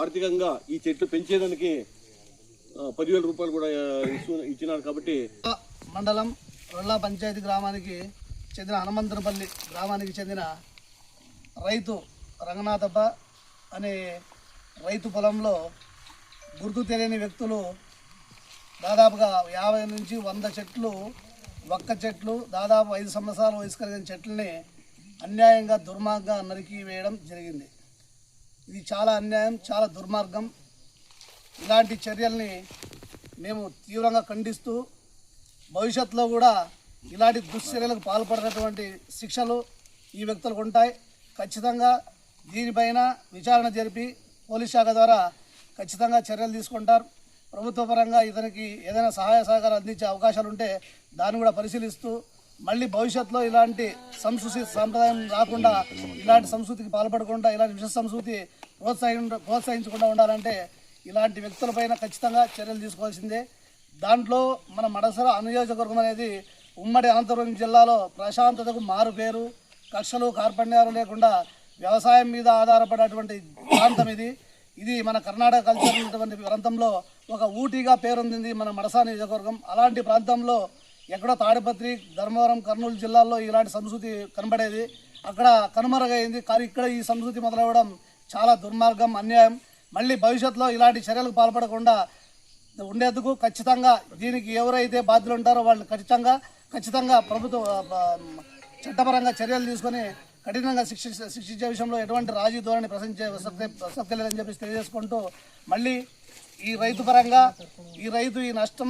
ఆర్థికంగా ఈ చెట్లు పెంచేదానికి పదివేల రూపాయలు కూడా ఇచ్చినారు కాబట్టి మండలం రొల్లా పంచాయతీ గ్రామానికి చెందిన హనుమంతరపల్లి గ్రామానికి చెందిన రైతు రంగనాథప్ప అనే రైతు పొలంలో గుర్తు తెలియని వ్యక్తులు దాదాపుగా యాభై నుంచి వంద చెట్లు ఒక్క చెట్లు దాదాపు ఐదు సంవత్సరాలు వయసు కలిగిన చెట్లని అన్యాయంగా దుర్మార్గంగా నరికి వేయడం జరిగింది. ఇది చాలా అన్యాయం చాలా దుర్మార్గం. ఇలాంటి చర్యల్ని మేము తీవ్రంగా ఖండిస్తూ భవిష్యత్తులో కూడా ఇలాంటి దుశ్చర్యలకు పాల్పడినటువంటి శిక్షలు ఈ వ్యక్తులకు ఉంటాయి. ఖచ్చితంగా దీనిపైన విచారణ జరిపి పోలీస్ శాఖ ద్వారా ఖచ్చితంగా చర్యలు తీసుకుంటారు. ప్రభుత్వ పరంగా ఇతనికి ఏదైనా సహాయ సహకారం అందించే అవకాశాలు ఉంటే దాన్ని కూడా పరిశీలిస్తూ మళ్ళీ భవిష్యత్తులో ఇలాంటి సంస్కృతి సాంప్రదాయం రాకుండా ఇలాంటి సంస్కృతికి పాల్పడకుండా ఇలాంటి విష సంస్కృతి ప్రోత్సహించ ప్రోత్సహించకుండా ఉండాలంటే ఇలాంటి వ్యక్తులపైన ఖచ్చితంగా చర్యలు తీసుకోవాల్సిందే. దాంట్లో మన మడసర నియోజకవర్గం అనేది ఉమ్మడి అనంతపురం జిల్లాలో ప్రశాంతతకు మారు పేరు కక్షలు కార్పణ్యాలు లేకుండా వ్యవసాయం మీద ఆధారపడేటువంటి ప్రాంతం ఇది. ఇది మన కర్ణాటక కల్చర్ ఉన్నటువంటి ప్రాంతంలో ఒక ఊటీగా పేరొందింది మన మడసా నియోజకవర్గం. అలాంటి ప్రాంతంలో ఎక్కడో తాడిపత్రి ధర్మవరం కర్నూలు జిల్లాల్లో ఇలాంటి సంస్కృతి కనబడేది. అక్కడ కనుమరుగైంది. కానీ ఇక్కడ ఈ సంస్కృతి మొదలవ్వడం చాలా దుర్మార్గం అన్యాయం. మళ్ళీ భవిష్యత్తులో ఇలాంటి చర్యలకు పాల్పడకుండా ఉండేందుకు ఖచ్చితంగా దీనికి ఎవరైతే బాధ్యులు ఉంటారో వాళ్ళు ఖచ్చితంగా ఖచ్చితంగా ప్రభుత్వ చట్టపరంగా చర్యలు తీసుకొని కఠినంగా శిక్ష శిక్షించే విషయంలో ఎటువంటి రాజీ ధోరణి ప్రశ్నించే ప్రసక్తే ప్రసక్తి లేదని చెప్పి తెలియజేసుకుంటూ మళ్ళీ ఈ రైతు పరంగా ఈ రైతు ఈ నష్టం